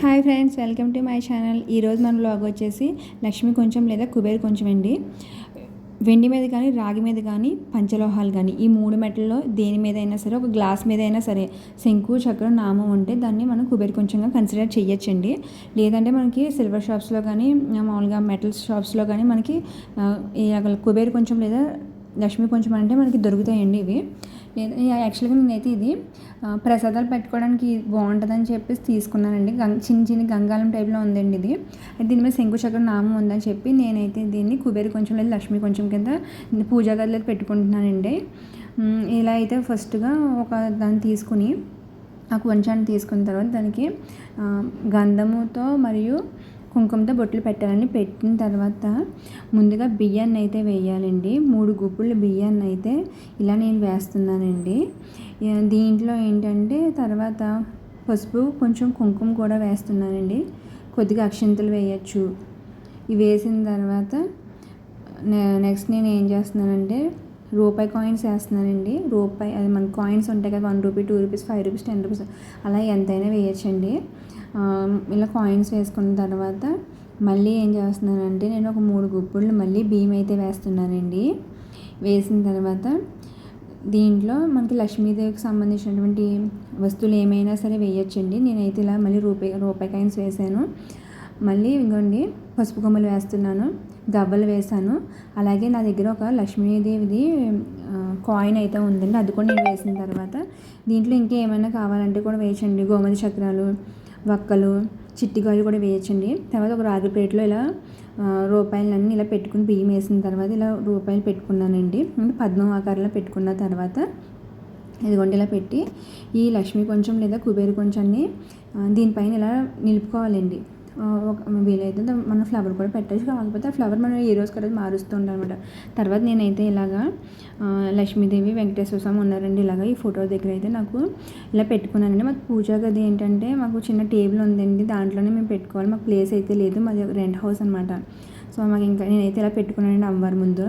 Hi friends welcome to my channel. ఈరోజు మన blog వచ్చేసి లక్ష్మి కొంచెం లేదా కుబేర్ కొంచెం అండి. వెండి మీద కానీ రాగి మీద కానీ పంచలోహాలు కానీ ఈ మూడు మెటల్లో దేని మీద అయినా సరే ఒక గ్లాస్ మీద అయినా సరే శంకు చక్రం నామం ఉంటే దాన్ని మనం కుబేర్ కొంచెంగా కన్సిడర్ చేయొచ్చండి లేదంటే మనకి సిల్వర్ షాప్స్లో కానీ మామూలుగా మెటల్స్ షాప్స్లో కానీ మనకి కుబేర్ కొంచెం లేదా లక్ష్మి కొంచెం అంటే మనకి దొరుకుతాయండి ఇవి. యాక్చువల్గా నేనైతే ఇది ప్రసాదాలు పెట్టుకోవడానికి బాగుంటుందని చెప్పేసి తీసుకున్నానండి. గంగ చిన్న చిన్న గంగాలం టైప్లో ఉందండి ఇది. దీని మీద శంకుచక్ర నామం ఉందని చెప్పి నేనైతే దీన్ని కుబేరు కొంచెం లేదు లక్ష్మి కొంచెం కింద పూజా గదిలో పెట్టుకుంటున్నానండి. ఇలా అయితే ఫస్ట్గా ఒక దాన్ని తీసుకుని ఆ కొంచాన్ని తీసుకున్న తర్వాత దానికి గంధముతో మరియు కుంకుమతో బొట్లు పెట్టాలని పెట్టిన తర్వాత ముందుగా బియ్యాన్ని అయితే వేయాలండి. మూడు గుప్పులు బియ్యాన్ని అయితే ఇలా నేను వేస్తున్నానండి. దీంట్లో ఏంటంటే తర్వాత పసుపు కొంచెం కుంకుమ కూడా వేస్తున్నానండి. కొద్దిగా అక్షింతలు వేయచ్చు. ఇవి వేసిన తర్వాత నెక్స్ట్ నేను ఏం చేస్తున్నానంటే రూపాయి కాయిన్స్ వేస్తున్నానండి రూపాయి అది మన కాయిన్స్ ఉంటాయి కదా one rupee two rupees five rupees ten rupees అలా ఎంతైనా వేయచ్చండి. ఇలా కాయిన్స్ వేసుకున్న తర్వాత మళ్ళీ ఏం చేస్తున్నానంటే నేను ఒక మూడు గుప్పుళ్ళు మళ్ళీ బియ్యం అయితే వేస్తున్నానండి. వేసిన తర్వాత దీంట్లో మనకి లక్ష్మీదేవికి సంబంధించినటువంటి వస్తువులు ఏమైనా సరే వేయచ్చండి. నేనైతే ఇలా మళ్ళీ రూపాయి రూపాయి కాయిన్స్ వేసాను మళ్ళీ ఇంకోండి పసుపు కొమ్మలు వేస్తున్నాను గవ్వలు వేసాను అలాగే నా దగ్గర ఒక లక్ష్మీదేవిది కాయిన్ అయితే ఉందండి అది కూడా నేను వేసిన తర్వాత. దీంట్లో ఇంకా ఏమైనా కావాలంటే కూడా వేయచ్చండి. గోమతి చక్రాలు వక్కలు చిట్టికాయలు కూడా వేయచ్చండి. తర్వాత ఒక రాగి ప్లేట్లో ఇలా రూపాయలన్నీ ఇలా పెట్టుకుని బియ్యం వేసిన తర్వాత ఇలా రూపాయలు పెట్టుకున్నానండి. పద్మం ఆకారంలో పెట్టుకున్న తర్వాత ఇదిగోండి ఇలా పెట్టి ఈ లక్ష్మి కొంచెం లేదా కుబేరు కొంచెంని దీనిపైన ఇలా నిలుపుకోవాలండి. వీలైతే మన ఫ్లవర్ కూడా పెట్టచ్చు. కాకపోతే ఆ ఫ్లవర్ మనం ఏ రోజు కదా మారుస్తూ ఉంటాం అనమాట తర్వాత నేనైతే ఇలాగా లక్ష్మీదేవి వెంకటేశ్వర స్వామి ఉన్నారండి ఇలాగ ఈ ఫోటో దగ్గర అయితే నాకు ఇలా పెట్టుకున్నానండి. మాకు పూజా గది ఏంటంటే మాకు చిన్న టేబుల్ ఉందండి. దాంట్లోనే మేము పెట్టుకోవాలి. మాకు ప్లేస్ అయితే లేదు. మాది రెంట్ హౌస్ అనమాట సో మాకు ఇంకా నేనైతే ఇలా పెట్టుకున్నానండి అమ్మవారి ముందు.